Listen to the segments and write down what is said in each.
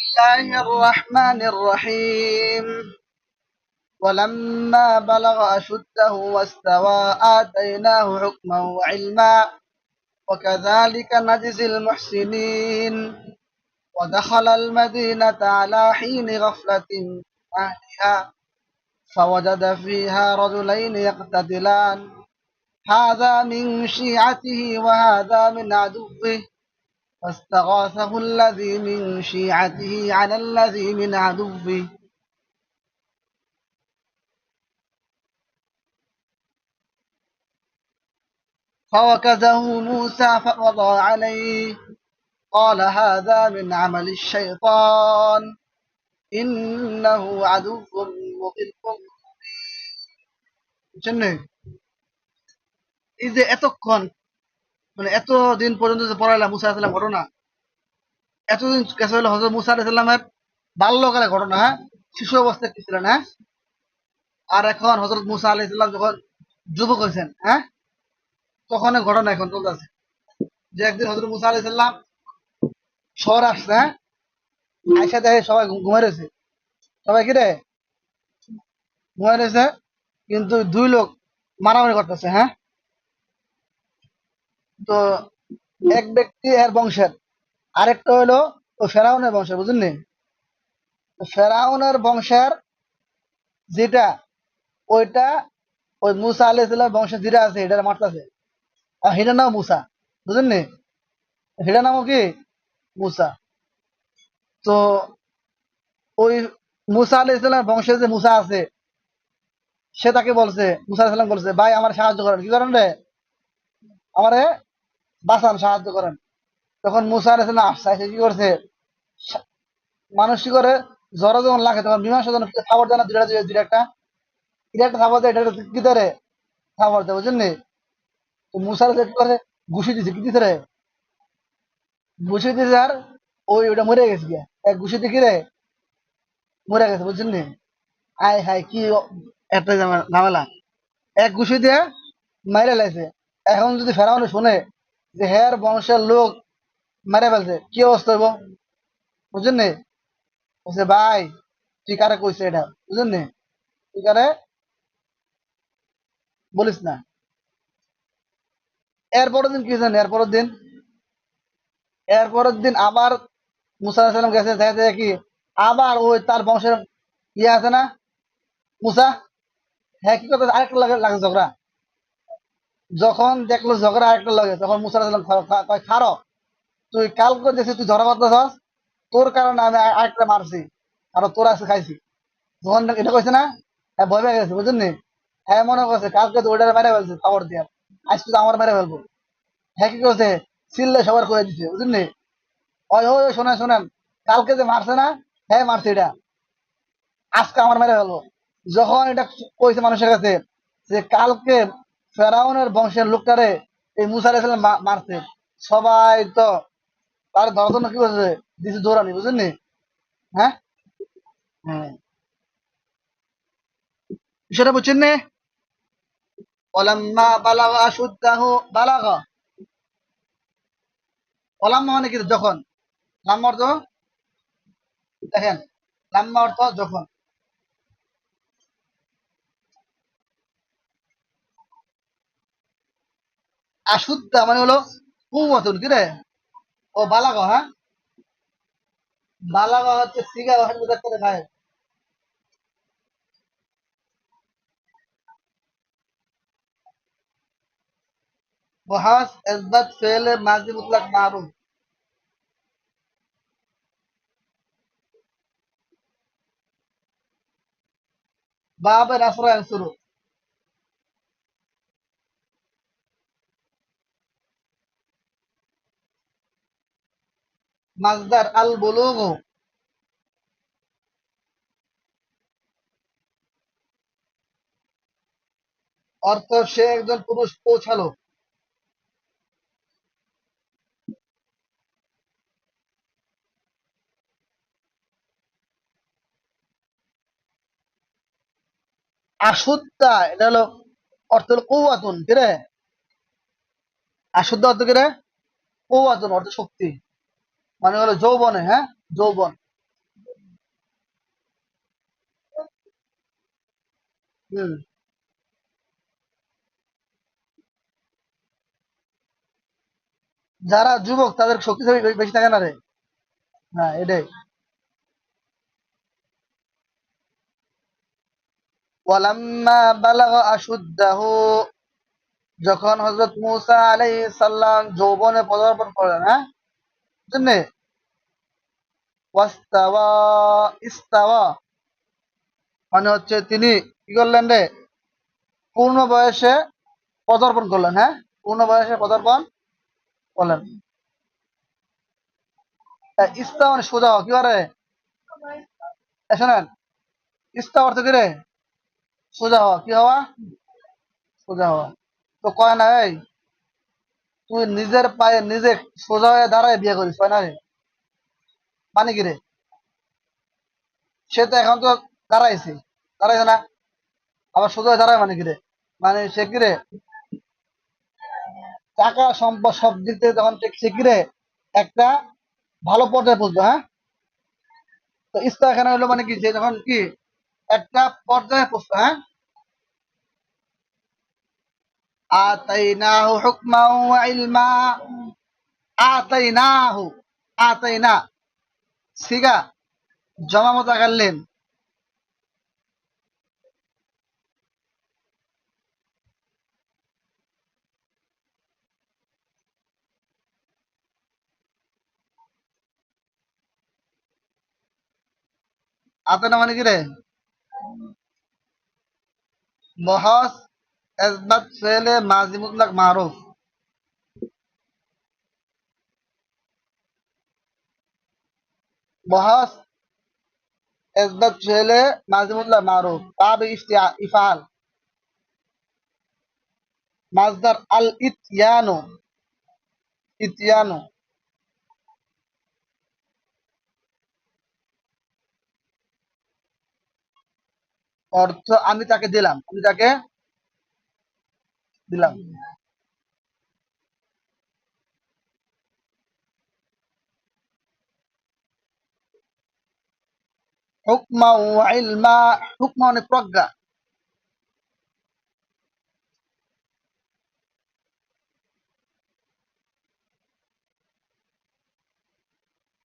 الله الرحمن الرحيم. ولما بلغ أشده واستوى آتيناه حكما وعلما وكذلك نجزي المحسنين. ودخل المدينة على حين غفلة من أهلها فوجد فيها رجلين يقتتلان. هذا من شيعته وهذا من عدوه. فاستغاثه الذي من شيعته على الذي من عدوه فوكزه موسى فقضى عليه قال هذا من عمل الشيطان إنه عدو مضل বুঝছেন নে? এই যে এতক্ষণ মানে এত দিন পর্যন্ত যে পড়াইলাম, মুসা আলাহিসাল্লাম ঘটনা, এতদিন কেসে হলো হজরত মুসা আলাহিসাল্লামের বাল্যকালের ঘটনা হ্যাঁ? শিশু অবস্থায় কি ছিলেন হ্যাঁ? আর এখন হজরত মুসা আলাহিসাল্লাম যখন যুবক হয়েছেন হ্যাঁ? তখন ঘটনা এখন চলতেছে যে একদিন হজরত মুসা আলাহিসাল্লাম শহর আসছে হ্যাঁ? আইসা দেখে সবাই ঘুমাই রয়েছে। সবাই কি রে? ঘুমাই রয়েছে, কিন্তু দুই লোক মারামারি করতেছে হ্যাঁ? তো এক ব্যক্তি এর বংশের। আরেকটা হলো ও ফেরাউনের বংশের বুঝলেন ফেরাউনের বংশের যেটা, ওইটা ওই মুসা আলাহ বংশের যেটা আছে এটা মারতেছে আর হিটার নাম মুসা বুঝলেন নি হিটার নামও কি? মুসা। তো ওই মুসা আলাহ ইসলামের বংশের যে মুসা আছে, সে তাকে বলছে, মুসা আলাইহিস সালাম বলছে, ভাই, আমার সাহায্য করেন। কি করেন রে? আমারে বাঁচান, সাহায্য করেন। তখন মুসা আলাইহিস সালাম আসছে কি করছে? মানুষ কি করে? জ্বর যখন লাগে, তখন বিমান সাজানো খাবার দেয় না, দুইটা দুইটা একটা একটা খাবার দেয়, এটা কি ধরে? খাবার দেয় বুঝলেন তো মুসা আলাইহিস কি করে? দিছে, কি রে? দিছে আর ওই ওটা মরে গেছে গিয়া। এক ঘুষি রে? মরে গেছে বুঝছেন নি আয় হায়, কি একটা ঝামে- ঝামেলা। এক ঘুষি দিয়ে মাইরে লাইছে। এখন যদি ফেরাউনে শুনে যে হের বংশের লোক মেরে ফেলছে। কি অবস্থা হইব? বুঝছেন নি? বলছে, ভাই, তুই কারে কইছে এটা? বুঝছেন নি? তুই কারে বলিস না। এরপরের দিন কি জানি এরপরের দিন এরপরের দিন আবার মুসা সালাম গেছে, দেখা কি, আবার ওই তার বংশের ইয়ে আছে না? মুসা? হ্যাঁ কি করতে আরেকটা লাগে লাগে ঝগড়া। যখন দেখল ঝগড়া আরেকটা লাগে তখন মুসা আলাইহিস সালাম খা- খা- কয় খারো তুই কালকে দেখছিস তুই ঝগড়া করতেছস? তোর কারণে আমি আরেকটা মারছি আর তোর আছে খাইছি। যখন এটা কইছে না হ্যাঁ ভয় পেয়ে গেছে বুঝছেন নি? হ্যাঁ মনে করছে কালকে তো ওইটারে মেরে ফেলছে খবর দিয়ে। আজকে তো আমার মেরে ফেলব। হ্যাঁ কি করছে সিললে সবার করে দিছে বুঝলেন ওই ওই, শোনেন শোনেন কালকে যে মারছে না হ্যাঁ মারছে এটা। আজকে আমার মেরে ফেলব। যখন এটা কইছে মানুষের কাছে যে কালকে ফেরাউনের বংশের লোকটারে এই মুসা আলাইহিস মারছে। সবাই তো তার ধরার জন্য কি করছে দিছে দৌড়ানি বুঝলেন হ্যাঁ? হ্যাঁ। বিষয়টা বুঝছেন নে ওলাম্মা বালাগা। ওলাম্মা মানে কি? যখন। লাম্মা অর্থ? দেখেন। লাম্মা অর্থ যখন। আশুদ্ধা মানে হলো কুয়াতুন কি রে ও বালাগা হ্যাঁ বালাগা হচ্ছে সিগা ওখানে মুজাক্কারে গায়েব وحاس اثبت فعل ماضي مطلق معروف باب رفع ينصر মাজদার আল-বুলুগ অর্থ, সে একজন পুরুষ পৌঁছালো। আসুদ্দা এটা হলো অর্থ হলো কৌয়াতুন কিরে আসুদ্দা অর্থ কিরে কৌয়াতুন, অর্থ শক্তি। মানে হলো যৌবনে হ্যাঁ? যৌবন। হম। যারা যুবক, তাদের শক্তিশালী বেশি থাকে না রে? হ্যাঁ এটাই। ওয়ালাম্মা বালাগ আশুদ্দাহ, যখন হজরত মুসা আলাই সাল্লাম যৌবনে পদার্পণ করেন হ্যাঁ? বুঝলেন ওয়াস্তাওয়া, ইস্তাওয়া। মানে হচ্ছে তিনি কি করলেন রে? পূর্ণ বয়সে পদার্পণ করলেন হ্যাঁ? পূর্ণ বয়সে পদার্পণ করলেন। ইস্তা মানে সোজা, কি পারে শোনেন ইস্তা অর্থ কি রে? সোজা হওয়া। কি হওয়া? সোজা হওয়া। তো কয় না, এই নিজের পায়ে নিজে সোজা হয়ে দাঁড়ায় বিয়ে করিস, হয় না রে মানে কি সে তো এখন তো দাঁড়াইছে। দাঁড়াইছে না? আবার সোজা হয়ে দাঁড়ায় মানে কি রে? মানে সে কি রে? টাকা সম্পদ সব দিক থেকে তখন সে- সে কি রে? একটা ভালো পর্যায়ে পৌঁছবে হ্যাঁ? তো ইস্তা এখানে হলো মানে কি? যে যখন কি? একটা পর্যায়ে পৌঁছবে হ্যাঁ? আতাইনাহু হুকমান ওয়া ইলমা আতাইনাহু আতাইনা সিগা জমা মোতাকাল্লিম আতাইনা মানে কি রে মহস এসবাত ফেলে মাজি মুতলাক মারুফ মহস এসবাত ফেলে মাজি মুতলাক মারুফ তাবে ইফতিয়া ইফাল মাজদার আল ইতিয়ানু ইতিয়ানু অর্থ আমি তাকে দিলাম আমি তাকে দিলাম হুকমা ওয়া ইলমা হুকমা মানে প্রজ্ঞা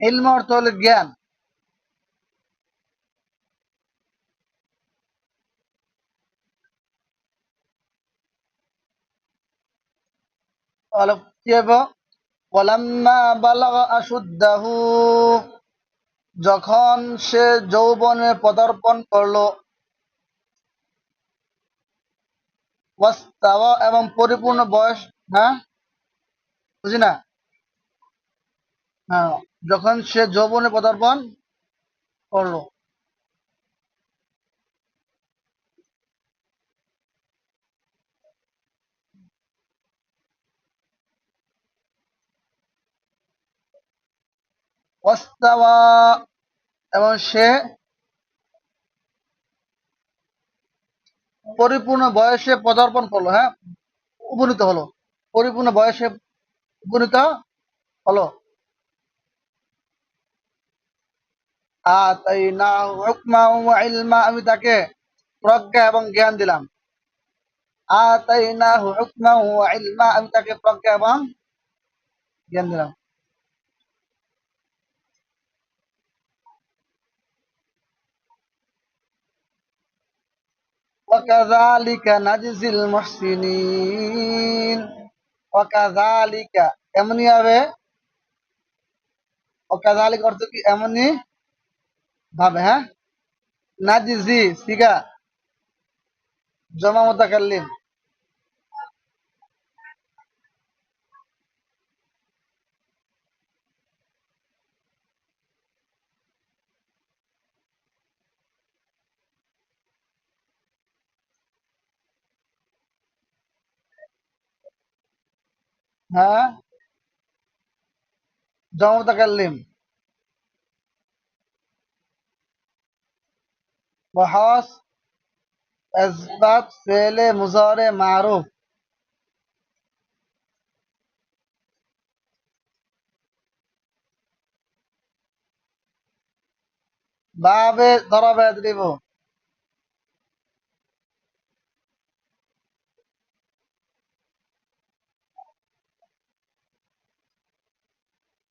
ইলম অর্থ হলো জ্ঞান যখন সে যৌবনে পদার্পণ করল এবং পরিপূর্ণ বয়স হ্যাঁ? বুঝি না? হ্যাঁ যখন সে যৌবনে পদার্পণ করল। এবং সে পরিপূর্ণ বয়সে পদার্পণ করল হ্যাঁ? উপনীত হলো। পরিপূর্ণ বয়সে উপনীত হলো। আমি তাকে প্রজ্ঞা এবং জ্ঞান দিলাম। আমি তাকে প্রজ্ঞা এবং জ্ঞান দিলাম। وكذلك نجزي المحسنين وكذلك এমনি হবে وكذلك অর্থ কি এমনি ভাবে হ্যাঁ নাজিজি সিগা জমা মুতাকাল্লিম जाऊतकलिम बहास फेले मुजारे मारूफ. बाबे दरा बैदरी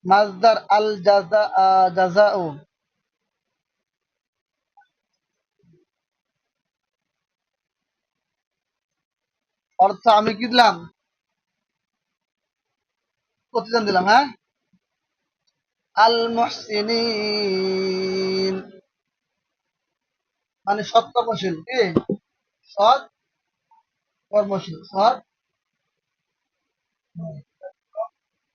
মাজদার আল জাজা জাজাউ। অর্থ আমি কি দিলাম? প্রতিদান দিলাম হ্যাঁ? আল মুহসিনিন। মানে সৎ কর্মশীল কি? সৎ কর্মশীল সৎ।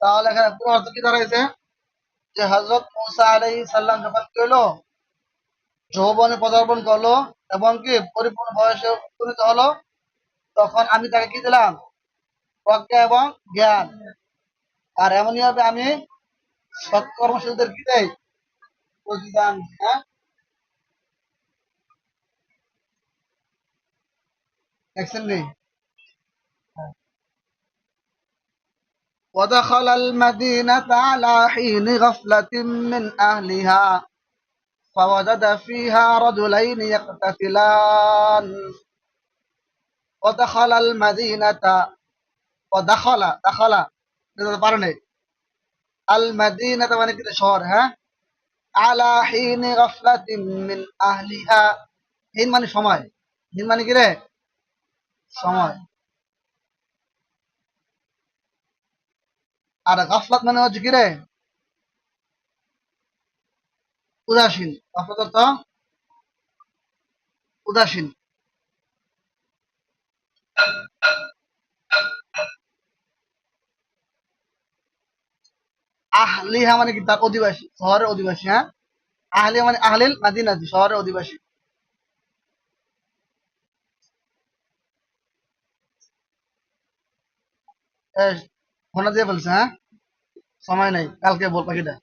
তাহলে এখানে পুরো অর্থ কি দাঁড়াইছে? যে হজরত মুসা আলাইহিস সালাম যখন কি যৌবনে পদার্পণ করল এবং কি পরিপূর্ণ বয়সে উপনীত হলো, তখন আমি তাকে কি দিলাম? প্রজ্ঞা এবং জ্ঞান। আর এমনই ভাবে আমি সৎ কর্মশীলদের কি দেই? প্রতিদান হ্যাঁ? দেখছেন নি? ودخل المدينة على حين غفلة من أهلها فوجد فيها رجلين يقتتلان ودخل المدينة ودخل دخل পারেনি আল মাদিনাতা মানে কি শহর হ্যাঁ আলা হিন গাফলাতিন মিন আহলিহা হিন মানে সময় হিন মানে কি রে সময় আর গাফলাত মানে হচ্ছে কি রে? উদাসীন। গাফলাত অর্থ উদাসীন। আহলিহা মানে কি? তার অধিবাসী। শহরের অধিবাসী হ্যাঁ? আহলিয়া মানে আহলিল মাদিনাতি, শহরের অধিবাসী। ঘটনা দিয়ে ফেলছে হ্যাঁ? সময় নেই কালকে বল পাখিটা